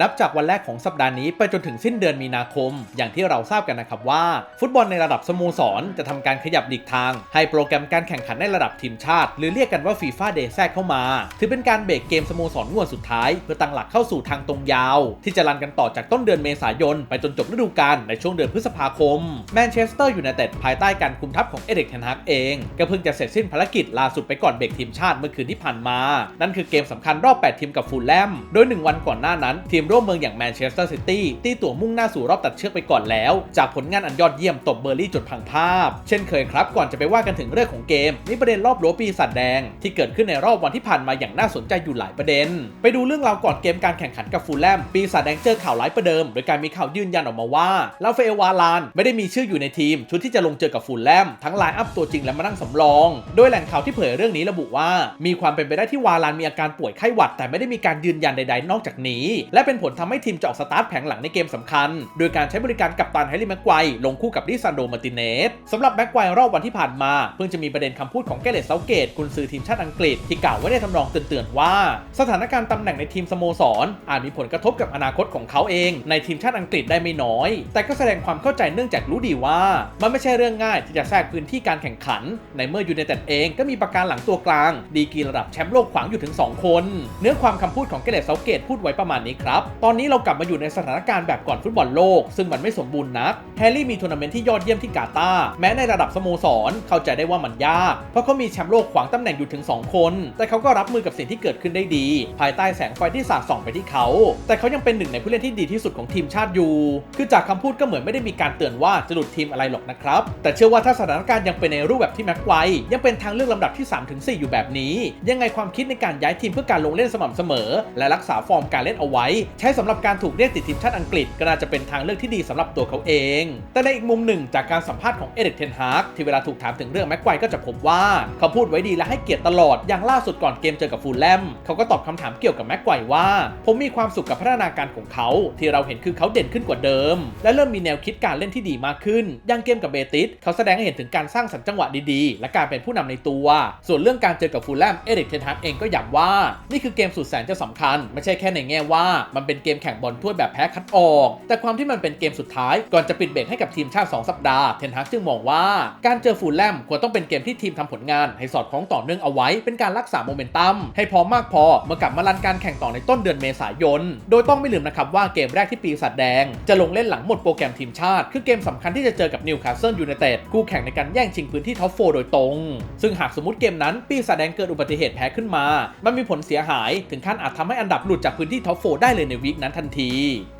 นับจากวันแรกของสัปดาห์นี้ไปจนถึงสิ้นเดือนมีนาคม อย่างที่เราทราบกันนะครับว่า ฟุตบอลในระดับสโมสรจะทำการขยับหลีกทาง ให้โปรแกรมการแข่งขันในระดับทีมชาติ หรือเรียกกันว่าฟีฟ่าเดย์แทรกเข้ามา ถือเป็นการเบรกเกมสโมสรงวดสุดท้าย เพื่อตั้งหลักเข้าสู่ทางตรงยาว ที่จะรันกันต่อจากต้นเดือนเมษายน ไปจนจบฤดูกาลในช่วงเดือนพฤษภาคมแมนเชสเตอร์ยูไนเต็ดภายใต้การคุมทัพของเอเด็กเทนฮากเองก็เพิ่งจะเสร็จสิ้นภารกิจล่าสุดไปก่อนเบรกทีมชาติเมื่อคืนที่ผ่านมา นั่นคือเกมสำคัญรอบ 8 ทีมกับฟูลแลมโดย 1 วันก่อนหน้านั้นทีมร่วมเมืองอย่างแมนเชสเตอร์ซิตี้ตีตั๋วมุ่งหน้าสู่รอบตัดเชือกไปก่อนแล้ว จากผลงานอันยอดเยี่ยมตบเบอร์ลี่จนพังภาพ เช่นเคยครับก่อนจะไปว่ากันถึงเรื่องของเกมมีประเด็นรอบรั้วปีศาจแดง ที่เกิดขึ้นในรอบวันที่ผ่านมาอย่างน่าสนใจอยู่หลายประเด็น ไปดูเรื่องราวก่อนเกมการแข่งขันกับฟูลแลมปีศาจแดงเจอข่าวร้ายประเดิม โดยการมีข่าวยืนยันออกมาว่าลาเฟเอวาลาน ไม่ได้มีชื่ออยู่ในทีม ชุดที่จะลงเจอกับฟูลแลมทั้งไลน์อัพตัวจริงและมานั่งสำรอง โดยแหล่งข่าวที่เผยเรื่องนี้ระบุว่า มีความเป็นไปได้ที่วาลานมีอาการป่วยไข้หวัด แต่ไม่ได้มีการยืนยันใดๆนอกจากนี้ และเป็นผลทำให้ทีมจะออกสตาร์ทแผงหลังในเกมสำคัญ โดยการใช้บริการกัปตันแฮร์รี่แม็กไกว์ลงคู่กับดิซันโดมาร์ติเนสสำหรับแม็กไกวร์รอบวันที่ผ่านมา เพิ่งจะมีประเด็นคำพูดของแกเรตเซาเกตกุนซือทีมชาติอังกฤษที่กล่าวไว้ในทำนองเตือนๆว่า สถานการณ์ตำแหน่งในทีมสโมสร อาจมีผลกระทบกับอนาคตของเขาเอง ในทีมชาติอังกฤษได้ไม่น้อย แต่ก็แสดงความเข้าใจเนื่องจากรู้ดีว่า มันไม่ใช่เรื่องง่ายที่จะแทรกพื้นที่การแข่งขัน ในเมื่อยูไนเต็ดเองก็มีประการหลังตัวกลาง ดีกรีระดับแชมป์โลกขวางอยู่ถึง 2 คน เนื้อความคำพูดของเกเรตเซาเกตพูดไว้ประมาณนี้ครับตอนนี้เรากลับมาอยู่ในสถานการณ์แบบก่อนฟุตบอลโลก ซึ่งมันไม่สมบูรณ์นัก แฮร์รี่มีทัวร์นาเมนต์ที่ยอดเยี่ยมที่กาตาร์แม้ในระดับสโมสรเข้าใจได้ว่ามันยาก เพราะเขามีแชมป์โลกขวางตำแหน่งอยู่ถึง 2 คน แต่เขาก็รับมือกับสิ่งที่เกิดขึ้นได้ดี ภายใต้แสงไฟที่สาดส่องไปที่เขา แต่เขายังเป็นหนึ่งในผู้เล่นที่ดีที่สุดของทีมชาติอยู่ คือจากคำพูดก็เหมือนไม่ได้มีการเตือนว่าจะหลุดทีมอะไรหรอกนะครับ แต่เชื่อว่าถ้าสถานการณ์ยังเป็นในรูปแบบที่แม็กไกวยังเป็นทางเลือกลำดับที่ 3-4 อยู่แบบนี้ ยังไงความคิดในการย้ายทีมเพื่อการลงเล่นสม่ำเสมอ และรักษาฟอร์มการเล่นเอาไว้ใช้สำหรับการถูกเรียกติดทีมชาติอังกฤษก็น่าจะเป็นทางเลือกที่ดีสำหรับตัวเขาเอง แต่ในอีกมุมหนึ่งจากการสัมภาษณ์ของเอเด็กเทนฮากที่เวลาถูกถามถึงเรื่องแม็กไกว์ก็จะพบว่าเขาพูดไว้ดีและให้เกียรติตลอดอย่างล่าสุดก่อนเกมเจอกับฟูลแลมเขาก็ตอบคำถามเกี่ยวกับแม็กไกว์ว่า ผมมีความสุขกับพัฒนาการของเขา ที่เราเห็นคือเขาเด่นขึ้นกว่าเดิม และเริ่มมีแนวคิดการเล่นที่ดีมากขึ้นอย่างเกมกับเบติสเขาแสดงให้เห็นถึงการสร้างสรรค์จังหวะดีๆ และการเป็นผู้นำในตัว ส่วนเรื่องการเจอกับฟูลแลมเอริกเทนฮากเองก็ย้ำว่า นี่คือเกมสุดแสนจะสำคัญ ไม่ใช่แค่ในแง่ว่ามันเป็นเกมแข่งบอลถ้วยแบบแพ้คัดออก แต่ความที่มันเป็นเกมสุดท้ายก่อนจะปิดเบรกให้กับทีมชาติ 2 สัปดาห์ เทนฮากจึงมองว่าการเจอฟูลแลมควรต้องเป็นเกมที่ทีมทำผลงาน ให้สอดคล้องต่อเนื่องเอาไว้ เป็นการรักษาโมเมนตัมให้พร้อมมากพอเมื่อกลับมารันการแข่งต่อในต้นเดือนเมษายน โดยต้องไม่ลืมนะครับว่าเกมแรกที่ปีศาจแดง จะลงเล่นหลังหมดโปรแกรมทีมชาติ คือเกมสำคัญที่จะเจอกับนิวคาสเซิลยูไนเต็ดคู่แข่งในการแย่งชิงพื้นที่ท็อปโฟโดยตรง ซึ่งหากสมมติเกมนั้นปีศาจแดงเกิดอุบัติเหตุแพ้ขึ้นมา มันมีผลเสียหายถึงขั้นอาจทำให้อันดับหลุดจากพื้นที่ท็อปโฟได้เลยในวีคนั้นทันที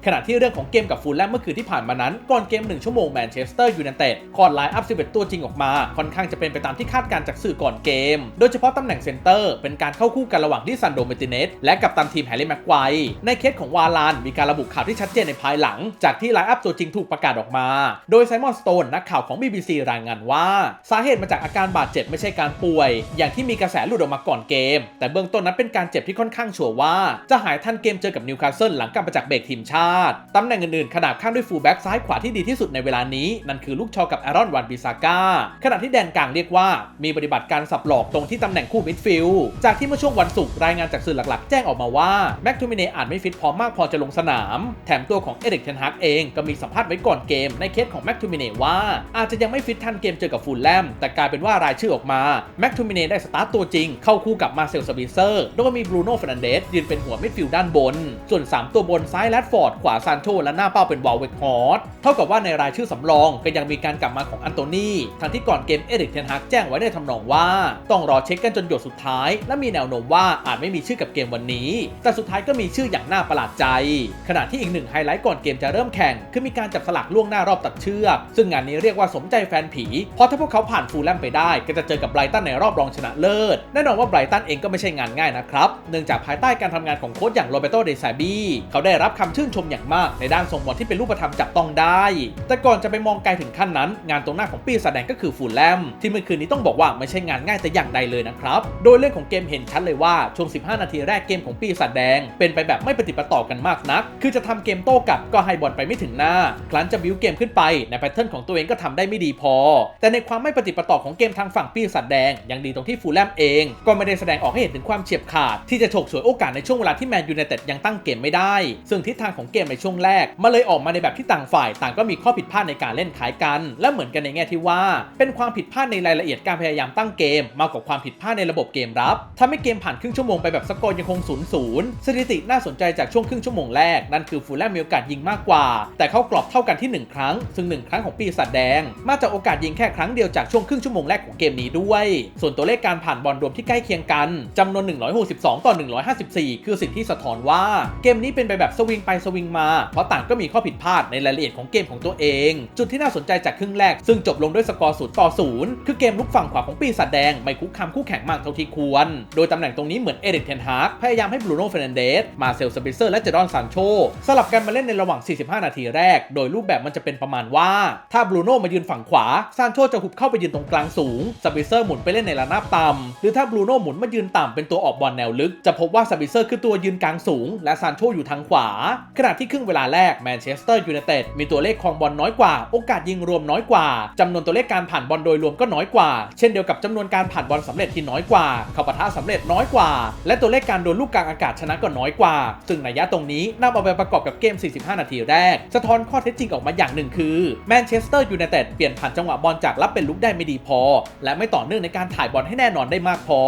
ขณะที่เรื่องของเกมกับฟูลแลมเมื่อคืนที่ผ่านมานั้น ก่อนเกม 1 ชั่วโมงแมนเชสเตอร์ยูไนเต็ดคอร์ดไลน์อัพ11 ตัวจริงออกมา ค่อนข้างจะเป็นไปตามที่คาดการจากสื่อก่อนเกม โดยเฉพาะตำแหน่งเซนเตอร์เป็นการเข้าคู่กันระหว่างดิซันโดเมติเนสและกับตันทีมแฮร์รี่แม็กไกวในเคสของวาลานมีการระบุข่าวที่ชัดเจนในภายหลัง จากที่ไลน์อัพตัวจริงถูกประกาศออกมา โดยไซมอนสโตนนักข่าวของ BBC รายงานว่า สาเหตุมาจากอาการบาดเจ็บไม่ใช่การป่วย อย่างที่มีกระแสหลุดออกมาก่อนเกม แต่เบื้องต้นนั้นเป็นการเจ็บที่ค่อนข้างชัวร์ว่าจะหายทันเกมเจอกับนิวคาสเซิลหลังกลับมาจากเบรกทีมชาติ ตำแหน่งอื่นๆขนาบข้างด้วยฟูลแบ็กซ้ายขวาที่ดีที่สุดในเวลานี้ นั่นคือลูกชอกับอารอนวันบิซาก้าขณะที่แดนกลางเรียกว่ามีปฏิบัติการสับหลอกตรงที่ตำแหน่งคู่มิดฟิลด์จากที่เมื่อช่วงวันศุกร์รายงานจากสื่อหลักๆ แจ้งออกมาว่าแม็กทูมิเนอาจไม่ฟิตพร้อมมากพอจะลงสนาม แถมตัวของเอริกเทนฮากเองก็มีสัมภาษณ์ไว้ก่อนเกมในเคสของแม็กทูมิเนว่าอาจจะยังไม่ฟิตทันเกมเจอกับฟูลแลมแต่กลายเป็นว่ารายชื่อออกมาแม็กทูมิเนได้สตาร์ตตัวจริงเข้าคู่กับมาเซลสปิเซอร์โดยมีบรูโน่ฟรนเดสยืนเป็นหัวมิดฟิลด์ด้านบน ส่วน3 ตัวบนซ้ายแรดฟอร์ด ขวาซานโชและหน้าเป้าเป็นวอลเวกฮอร์ดเท่ากับว่าในรายชื่อสำรองก็ยังมีการกลับมาของอันโตนีทั้งที่ก่อนเกมเอริกเทนฮากแจ้งไว้ในทำนองว่า ต้องรอเช็คกันจนหยดสุดท้าย และมีแนวโน้มว่าอาจไม่มีชื่อกับเกมวันนี้ แต่สุดท้ายก็มีชื่ออย่างน่าประหลาดใจ ขณะที่อีกหนึ่งไฮไลท์ก่อนเกมจะเริ่มแข่งคือมีการจับสลากล่วงหน้ารอบตัดเชือกซึ่งงานนี้เรียกว่าสมใจแฟนผีเพราะถ้าพวกเขาผ่านฟูลแลมไปได้ ก็จะเจอกับไบรตันในรอบรองชนะเลิศแน่นอนว่าไบรตันเองก็ไม่ใช่งานง่ายนะครับเนื่องจากภายใต้การทำงานของโค้ชอย่างโรเบโตเดซาบีเขาได้รับคำชื่นชมอย่างมากในด้านทรงบอลที่เป็นรูปธรรมจับต้องได้ แต่ก่อนจะไปมองไกลถึงขั้นนั้น งานตรงหน้าของปีศาจแดงก็คือฟูลแลมที่เมื่อคืนนี้ต้องบอกว่าไม่ใช่งานง่ายแต่อย่างใดเลยนะครับ โดยเรื่องของเกมเห็นชัดเลยว่า ช่วง 15 นาทีแรกเกมของปีศาจแดง เป็นไปแบบไม่ปฏิปต่อกันมากนัก คือจะทำเกมโต้กลับก็ให้บอลไปไม่ถึงหน้า ครั้นจะบิวเกมขึ้นไปในแพทเทิร์นของตัวเองก็ทำได้ไม่ดีพอ แต่ในความไม่ปฏิปต่อของเกมทางฝั่งปีศาจแดง ยังดีตรงที่ฟูลแลมเอง ก็ไม่ได้แสดงออกให้เห็นถึงความเฉียบขาดที่จะฉกฉวยโอกาสในช่วงเวลาที่แมนยูไนเต็ดยังตั้งเกมไม่ได้ ซึ่งทิศทางของเกมในช่วงแรกมาเลยออกมาในแบบที่ต่างฝ่าย ต่างก็มีข้อผิดพลาดในการเล่นคล้ายกัน และเหมือนกันในแง่ที่ว่า เป็นความผิดพลาดในรายละเอียดการพยายามตั้งเกมมากกว่าความผิดพลาดในระบบเกมรับทำให้เกมผ่านครึ่งชั่วโมงไปแบบสกอร์ยังคง0ูนย์ศูนย์สถิติน่าสนใจจากช่วงครึ่งชั่วโมงแรกนั่นคือฟูลแลมมีโอกาสยิงมากกว่า แต่เข้ากรอบเท่ากันที่ 1 ครั้ง ซึ่ง 1 ครั้งของปีศาจแดง มาจากโอกาสยิงแค่ครั้งเดียวจากช่วงครึ่งชั่วโมงแรกของเกมนี้ด้วย ส่วนตัวเลขการผ่านบอลรวมที่ใกล้เคียงกันจำนวน 162 ต่อ 154 คือสิ่งที่สะท้อนว่าเกมมนี้เป็นไปแบบสวิงไปสวิงมา เพราะต่างก็มีข้อผิดพลาดในรายละเอียดของเกมของตัวเอง จุดที่น่าสนใจจากครึ่งแรก ซึ่งจบลงด้วยสกอร์ศูนย์ต่อศูนย์คือเกมลุกฝั่งขวาของปีศาจแดง ไม่คุกคามคู่แข่งมากเท่าที่ควร โดยตำแหน่งตรงนี้เหมือนเอริกเทนฮากพยายามให้บรูโน่เฟรนันเดสมาเซลสปิเซอร์และเจดอนซานโชสลับกันมาเล่นในระหว่าง 45 นาทีแรก โดยรูปแบบมันจะเป็นประมาณว่า ถ้าบรูโน่มายืนฝั่งขวาซานโชจะหุบเข้าไปยืนตรงกลางสูงสปิเซอร์หมุนไปเล่นในระนาบต่ำหรือถ้าบรูโน่หมุนมายืนต่ำเป็นตัวออกบอลแนวลึกจะพบว่าสปิเซอร์คือตัวยืนกลางสูงและซานโชอยู่ทางขวา ขณะที่ครึ่งเวลาแรกแมนเชสเตอร์ยูไนเต็ดมีตัวเลขครองบอลน้อยกว่า โอกาสยิงรวมน้อยกว่าจำนวนตัวเลขการผ่านบอลโดยรวมก็น้อยกว่า เช่นเดียวกับจำนวนการผ่านบอลสำเร็จที่น้อยกว่าเข้าปะทะสำเร็จน้อยกว่า และตัวเลขการโดนลูกกลางอากาศชนะก็น้อยกว่า ซึ่งนัยยะตรงนี้นำเอาไปประกอบกับเกม 45 นาทีแรก สะท้อนข้อเท็จจริงออกมาอย่างหนึ่งคือแมนเชสเตอร์ยูไนเต็ดเปลี่ยนผ่านจังหวะบอลจากรับเป็นลุกได้ไม่ดีพอ และไม่ต่อเนื่องในการถ่ายบอลให้แน่นอนได้มากพอ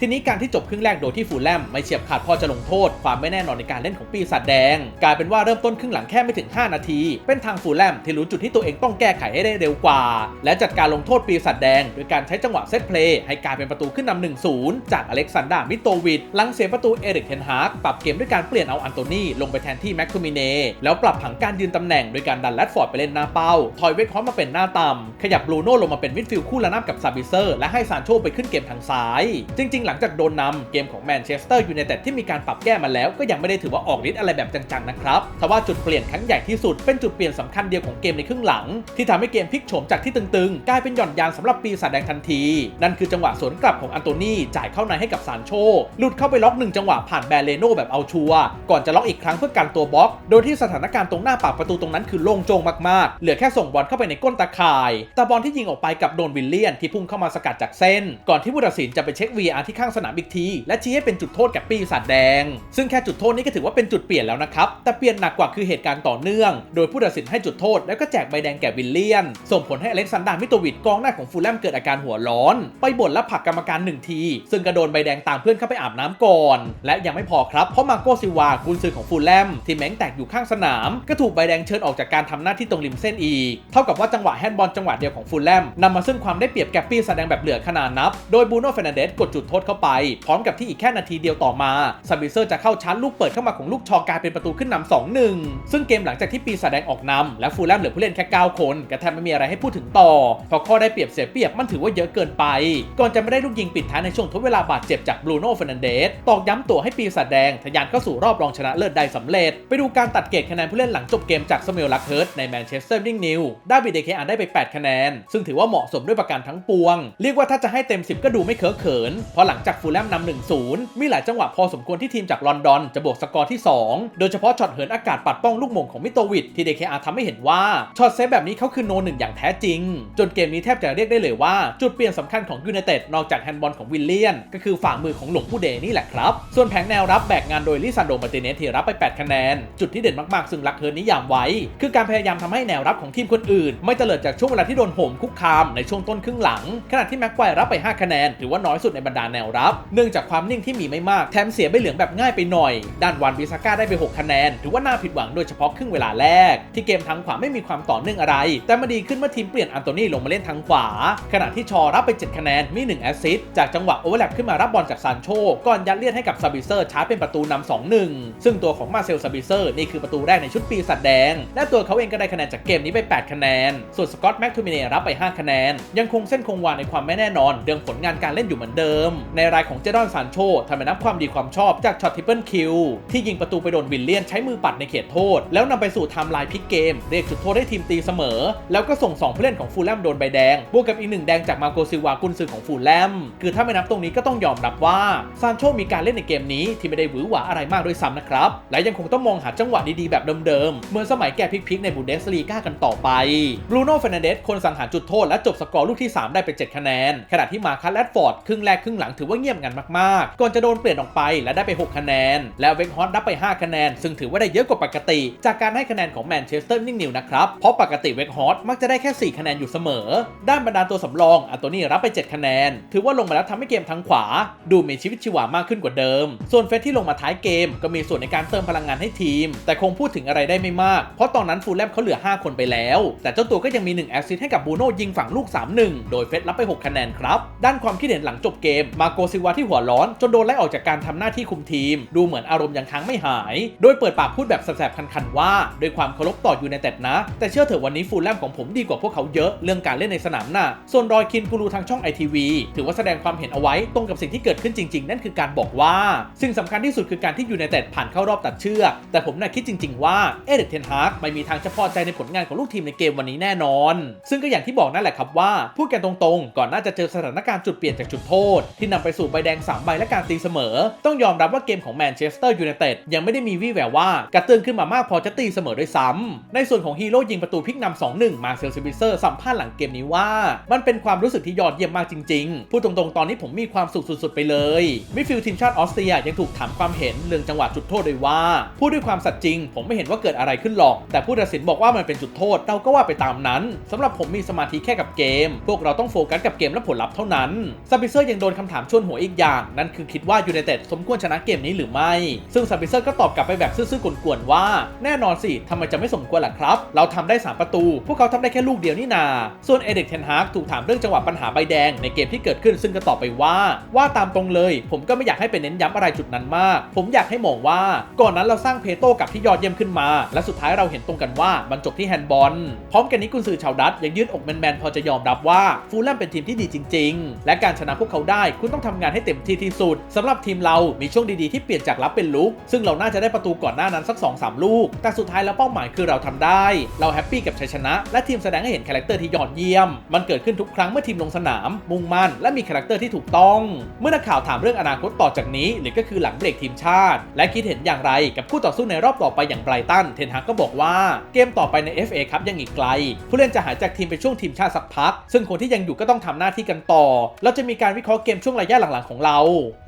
ทีนี้การที่จบครึ่งแรกโดยที่ฟูลแลมไม่เฉียบขาดพอจะลงโทษความไม่แน่นอนในการเล่นของปีศาจแดง กลายเป็นว่าเริ่มต้นครึ่งหลังแค่ไม่ถึง 5 นาที เป็นทางฟูลแลมที่รู้จุดที่ตัวเองต้องแก้ไขให้ได้เร็วกว่า และจัดการลงโทษปีศาจแดง โดยการใช้จังหวะเซตเพลย์ให้กลายเป็นประตูขึ้นนำ1-0 จากอเล็กซานดรามิโตวิดหลังเสียประตูเอริกเทนฮากปรับเกมด้วยการเปลี่ยนเอาอันโตนีลงไปแทนที่แม็กคูมิเนแล้วปรับผังการยืนตำแหน่งโดยการดันแรดฟอร์ดไปเล่นหน้าเป้าทอยเวคฮอมมาเป็นหน้าต่ำขยับบรูโน่ลงมาเป็นมิดฟิลด์คู่ระนาบกับซาบิเซอร์และให้ซานโชไปขึ้นเกมทางซ้าย จริง ๆ หลังจากโดนนำเกมของแมนเชสเตอร์ยูไนเต็ดที่มีการปรับแก้มาแล้วก็ยังไม่ได้ถือว่าออกฤทธิ์อะไรแบบจังๆนะครับทว่าจุดเปลี่ยนครั้งใหญ่ที่สุดเป็นจุดเปลี่ยนสำคัญเดียวของเกมในครึ่งหลัง ที่ทำให้เกมพลิกโฉมจากที่ตึงๆ กลายเป็นหย่อนยานสำหรับปีศาจแดงทันที นั่นคือจังหวะสวนกลับของอันโตนีจ่ายเข้าในให้กับซานโชหลุดเข้าไปล็อกหนึ่งจังหวะผ่านแบรเลโนแบบเอาชัวร์ก่อนจะล็อกอีกครั้งเพื่อกันตัวบล็อก โดยที่สถานการณ์ตรงหน้าปากประตูตรงนั้นคือโล่งโจงมากๆ เหลือแค่ส่งบอลเข้าไปในก้นตาข่ายแต่บอลที่ยิงออกไปกับโดนวิลเลียนที่พุ่งเข้ามาสกัดจากเส้น ก่อนที่ผู้ตัดสินจะไปเช็ค VR ที่ข้างสนามอีกที และชี้ให้เป็นจุดโทษกับปีศาจแดง ซึ่งแค่จุดโทษนี้ก็ถือว่าเป็น็นจุดเปลี่ยนแล้วนะครับ แต่เปลี่ยนหนักกว่าคือเหตุการณ์ต่อเนื่อง โดยผู้ตัดสินให้จุดโทษแล้วก็แจกใบแดงแก่วิลเลียน ส่งผลให้อเล็กซานดรามิโตวิดกองหน้าของฟูลแลมเกิดอาการหัวร้อน ไปบ่นและผลักกรรมการหนึ่งที ซึ่งกระโดนใบแดงตามเพื่อนเข้าไปอาบน้ำก่อน และยังไม่พอครับ เพราะมาโกซิวากุนซือของฟูลแลมที่แม้งแตกอยู่ข้างสนาม ก็ถูกใบแดงเชิญออกจากการทำหน้าที่ตรงริมเส้นอีก เท่ากับว่าจังหวะแฮนด์บอลจังหวะเดียวของฟูลแลมนำมาซึ่งความได้เปรียบแกปปี้แสดงแบบเหลือขนาดนับ โดยบูโน่เฟรนันเดสกดจุดโทษเข้าไป พร้อมกับที่อีกแค่นาทีเดียวต่อมาซาบิเซอร์จะเข้าชาร์จลูกเปิดเข้ามาของลูกชอกลายเป็นประตูขึ้นนำ2-1 ซึ่งเกมหลังจากที่ปีศาจแดงออกนำและฟูลแลมเหลือผู้เล่นแค่ 9 คนก็แทบไม่มีอะไรให้พูดถึงต่อเพราะข้อได้เปรียบเสียเปรียบมันถือว่าเยอะเกินไป ก่อนจะไม่ได้ลูกยิงปิดท้ายในช่วงทดเวลาบาดเจ็บจากบรูโน่เฟรนันเดสตอกย้ำตัวให้ปีศาจแดงทะยานเข้าสู่รอบรองชนะเลิศได้สำเร็จ ไปดูการตัดเกรดคะแนนผู้เล่นหลังจบเกมจากสมิลลักเฮิร์ตในแมนเชสเตอร์นิงนิวดาวิดเดเคอันได้ไป 8 คะแนน ซึ่งถือว่าเหมาะสมด้วยประการทั้งปวง เรียกว่าถ้าจะให้เต็ม 10 ก็ดูไม่เคอะเขิน เพราะหลังจากฟูลแลมนำ1-0 มีหลายจังหวะพอสมควรที่ทีมจากลอนดอนจะบวกสกอร์ที่ 2 โดยเฉพาะช็อตเหินอากาศปัดป้องลูกหม่งของมิโตวิดที่เดเคอาทำให้เห็นว่าช็อตเซฟแบบนี้เขาคือโนหนึ่งอย่างแท้จริง จนเกมนี้แทบจะเรียกได้เลยว่า จุดเปลี่ยนสำคัญของยูไนเต็ดนอกจากแฮนด์บอลของวิลเลียน ก็คือฝ่ามือของหลงผู้เดนี่แหละครับ ส่วนแผงแนวรับแบกงานโดยลิซันโดมาติเนสที่รับไป 8 คะแนน จุดที่เด่นมากๆ ซึ่งลักเฮิร์นนิยามไว้ คือการพยายามทำให้แนวรับของทีมคนอื่น ไม่เตลิดจากช่วงเวลาที่โดนโหมคุกคามในช่วงต้นครึ่งหลัง ขณะที่แม็กไกวร์รับไป 5 คะแนนถือว่าน้อยสุดในบรรดาแนวรับ เนื่องจากความนิ่งที่มีไม่มากแถมเสียใบเหลืองแบบง่ายไปหน่อย ด้านวันบิซาก้าได้ไป6คะแนน ถือว่าน่าผิดหวังโดยเฉพาะครึ่งเวลาแรก ที่เกมทางขวาไม่มีความต่อเนื่องอะไร แต่มาดีขึ้นเมื่อทีมเปลี่ยนอันโตนีลงมาเล่นทางขวา ขณะที่ชอรับไป 7 คะแนน มี 1 แอสซิสต์จากจังหวะโอเวอร์แลปขึ้นมารับบอลจากซานโชก่อนยัดเลียดให้กับซาบิเซอร์ชาร์จเป็นประตูนำ2-1 ซึ่งตัวของมาเซลซาบิเซอร์นี่คือประตูแรกในชุดปีศาจแดง และตัวเขาเองก็ได้คะแนนจากเกมนี้ไป 8 คะแนน ส่วนสกอตแม็กทูมิเนรับไป 5 คะแนน ยังคงเส้นคงวาในความไม่แน่นอนเรื่องผลงานการเล่นอยู่เหมือนเดิม ในรายของเจดอนซานโชทำให้นับความดีความชอบจากช็อตทิปเปิลคิวที่ยิงประตูไปโดนวิลเลียนใช้มือปัดในเขตโทษ แล้วนำไปสู่ไทม์ไลน์พลิกเกม เรียกจุดโทษให้ทีมตีเสมอ แล้วก็ส่ง 2 ผู้เล่นของฟูลแลมโดนใบแดง บวกกับอีกหนึ่งแดงจากมาโกซิวากุนซือของฟูลแลม คือถ้าไม่นับตรงนี้ก็ต้องยอมรับว่าซานโชมีการเล่นในเกมนี้ที่ไม่ได้หวือหวาอะไรมากด้วยซ้ำนะครับ และยังคงต้องมองหาจังหวะดีๆแบบเดิมๆ เหมือนสมัยแกพลิกๆในบูเดสลีกากันต่อไปบรูโน่เฟรนเดสคนสังหารจุดโทษและจบสกอร์ลูกที่ 3 ได้ไป 7 คะแนน ขณะที่มาคัสแรดฟอร์ดครึ่งแรกครึ่งหลังถือว่าเงียบงันมากๆ ก่อนจะโดนเปลี่ยนออกไปและได้ไป 6 คะแนน แล้วเวกฮอตรับไป 5 คะแนน ซึ่งถือว่าได้เยอะกว่าปกติ จากการให้คะแนนของแมนเชสเตอร์นิ่งนิวนะครับ เพราะปกติเวกฮอตมักจะได้แค่ 4 คะแนนอยู่เสมอ ด้านบรรดาตัวสำรองอันโตนี่รับไป 7 คะแนน ถือว่าลงมาแล้วทำให้เกมทางขวา ดูมีชีวิตชีวามากขึ้นกว่าเดิม ส่วนเฟสที่ลงมาท้ายเกม ก็มีส่วนในการเติมพลังงานให้ทีม แต่คงพูดถึงอะไรได้ไม่มาก เพราะตอนนั้นฟูลแลมเขาเหลือ 5 คนไปแล้ว แต่เจ้าตัวก็ยังมี1แอสซิสต์ให้กับบูโน่ยิงฝั่งลูก 3-1 โดยเฟสรับไป 6 คะแนนครับ ด้านความคิดเห็นหลังจบเกม มาโกซิวาที่หัวร้อนจนโดนไล่ออกจากการทำหน้าที่คุมทีม ดูเหมือนอารมณ์ยังค้างไม่หาย โดยเปิดปากพูดแบบแสบๆคันๆว่าด้วยความเคารพต่อยูไนเต็ดนะ แต่เชื่อเถอะวันนี้ฟูลแลมของผมดีกว่าพวกเขาเยอะเรื่องการเล่นในสนามน่ะส่วนรอยคินกูรูทางช่องไอทีวีถือว่าแสดงความเห็นเอาไว้ตรงกับสิ่งที่เกิดขึ้นจริง ๆ นั่นคือการบอกว่า สิ่งสำคัญที่สุดคือการที่ยูไนเต็ดผ่านเข้ารอบตัดเชือกแต่ผมน่ะคิดจริง ๆ ว่าเอเดกเทนฮากไม่มีทางจะพอใจในผลงานของลูกทีมในเกมวันนี้แน่นอน ซึ่งก็อย่างที่บอกนั่นแหละครับว่าพูดกันตรงๆ ก่อนน่าจะเจอสถานการณ์จุดเปลี่ยนจากจุดโทษ ที่นำไปสู่ใบแดง 3 ใบและการตีเสมอ ต้องยอมรับว่าเกมของแมนเชสเตอร์ยูไนเต็ดยังไม่ได้มีวี่แววว่ากระเตื้องขึ้นมามากพอจะตีเสมอด้วยซ้ำในส่วนของฮีโร่ยิงประตูพลิกนำ2-1 มาเซลซิบิเซอร์สัมภาษณ์หลังเกมนี้ว่า มันเป็นความรู้สึกที่ยอดเยี่ยมมากจริงๆ พูดตรงๆ ตอนนี้ผมมีความสุขสุดๆ ไปเลย มิฟิลทีมชาติออสเตรียยังถูกถามความเห็นเรื่องจังหวะจุดโทษโดยว่า พูดด้วยความสัตย์จริง ผมไม่เห็นว่าเกิดอะไรขึ้นหรอก แต่ผู้ตัดสินบอกว่ามันเป็นจุดโทษ เราก็ว่าไปตามนั้นสำหรับผมมีสมาธิแค่กับเกม พวกเราต้องโฟกัสกับเกมและผลลัพธ์เท่านั้นซับบิเซอร์ยังโดนคำถามชวนหัวอีกอย่าง นั่นคือคิดว่ายูไนเต็ดสมควรชนะเกมนี้หรือไม่ ซึ่งซับบิเซอร์ก็ตอบกลับไปแบบซื่อๆกวนๆว่า แน่นอนสิทำไมจะไม่สมควรล่ะครับ เราทำได้ 3 ประตู พวกเขาทำได้แค่ลูกเดียวนี่นา ส่วนเอเด็กเทนฮากถูกถามเรื่องจังหวะปัญหาใบแดงในเกมที่เกิดขึ้นซึ่งก็ตอบไปว่า ว่าตามตรงเลย ผมก็ไม่อยากให้ไปเน้นย้ำอะไรจุดนั้นมาก ผมอยากให้มองว่า ก่อนนั้นเราสร้างเพโต้กับที่ยอดเยี่ยมขึ้นมา และสุดท้ายเราเห็นตรงกันว่ามันจบที่แฮนด์บอลพร้อมกันนี้กุนซือชาวดัตยังยืดอกแมนๆพอจะยอมรับว่าฟูลแลมเป็นทีมที่ดีจริง ๆ และการชนะพวกเขาได้คุณต้องทำงานให้เต็มที่ที่สุดสำหรับทีมเรามีช่วงดีๆที่เปลี่ยนจากรับเป็นลุกซึ่งเราน่าจะได้ประตูก่อนหน้านั้นสัก2-3ลูก แต่สุดท้ายแล้วเป้าหมายคือเราทำได้ เราแฮปปี้กับชัยชนะ และทีมแสดงให้เห็นคาแรคเตอร์ที่ยอดเยี่ยม มันเกิดขึ้นทุกครั้งเมื่อทีมลงสนาม มุ่งมั่นและมีคาแรคเตอร์ที่ถูกต้อง เมื่อนักข่าวถามเรื่องอนาคตต่อจากนี้หรือก็คือหลังเบรกทีมชาติ และคิดเห็นอย่างไรกับคู่ต่อสู้ในรอบต่อไปอย่างไบรตัน เทนฮากก็บอกว่าเกมต่อไปใน FA ครับยังอีกไกล ผู้เล่นจะหายจากทีมไปช่วงทีมชาติสักพัก ซึ่งคนที่ยังอยู่ก็ต้องทำหน้าที่กันต่อ เราจะมีการวิเคราะห์เกมช่วงระยะหลังๆของเรา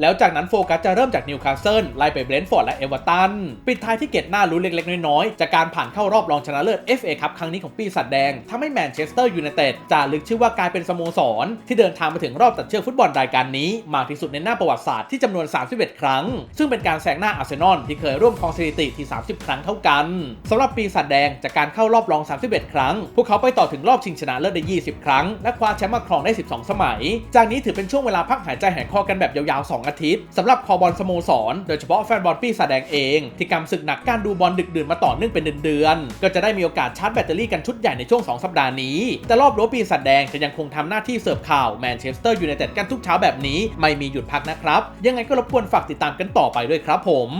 แล้วจากนั้นโฟกัสจะเริ่มจากนิวคาสเซิลไล่ไปเบรนท์ฟอร์ดและเอเวอร์ตัน ปิดท้ายที่เกตหน้ารู้เล็กๆ น้อยๆ จากการผ่านเข้ารอบรองชนะเลิศ FA ครับครั้งนี้ของปีศาจแดงทำให้แมนเชสเตอร์ยูไนเต็ดจารึกชื่อว่ากลายเป็นสโมสร ที่เดินทางมาถึงรอบตัดเชือกฟุตบอลรายการนี้ มากที่สุดในหน้าประวัติศาสตร์ที่จำนวน 31 ครั้ง ซึ่งเป็นการแซงหน้าอาร์เซนอลที่เคยร่วมครองสถิติที่ 30 ครั้งเท่ากันสำหรับปีศาจแดงจากการเข้ารอบรอง 31 ครั้ง พวกเขาไปต่อถึงรอบชิงชนะเลิศได้ 20 ครั้ง และคว้าแชมป์มาครองได้ 12 สมัย จากนี้ถือเป็นช่วงเวลาพักหายใจหายคอกันแบบยาวๆ 2 อาทิตย์สำหรับคอบอลสโมสร โดยเฉพาะแฟนบอลปีศาจดงเอง ที่กำศึกหนักการดูบอลดึกดื่นมาต่อเนื่องเป็นเดือนๆก็จะได้มีโอกาสชาร์จแบตเตอรี่กันชุดใหญ่ในช่วง 2 สัปดาห์นี้ แต่รอบรั้วปีศาจแดงจะยังคงทำหน้าที่เสิร์ฟข่าวแมนเชสเตอร์ยูไนเต็ดกันทุกเช้าแบบนี้ไม่มีหยุดพักนะครับ ยังไงก็รบกวนฝากติดตามกันต่อไปด้วยครับผม